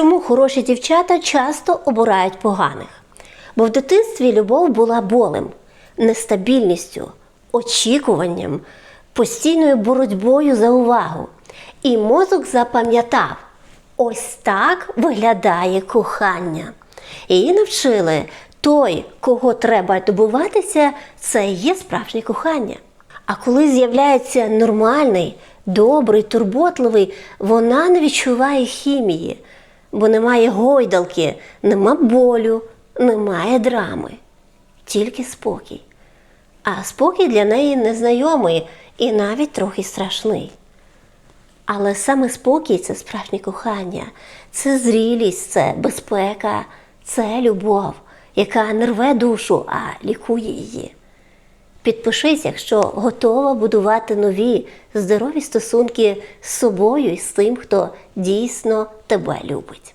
чому хороші дівчата часто обирають поганих? Бо в дитинстві любов була болем, нестабільністю, очікуванням, постійною боротьбою за увагу. І мозок запам'ятав, ось так виглядає кохання. Її навчили, той, кого треба добуватися, це є справжнє кохання. А коли з'являється нормальний, добрий, турботливий, вона не відчуває хімії, бо немає гойдалки, нема болю, немає драми, тільки спокій. А спокій для неї незнайомий і навіть трохи страшний. Але саме спокій це справжнє кохання, це зрілість, це безпека, це любов, яка не рве душу, а лікує її. Підпишись, якщо готова будувати нові здорові стосунки з собою і з тим, хто дійсно тебе любить.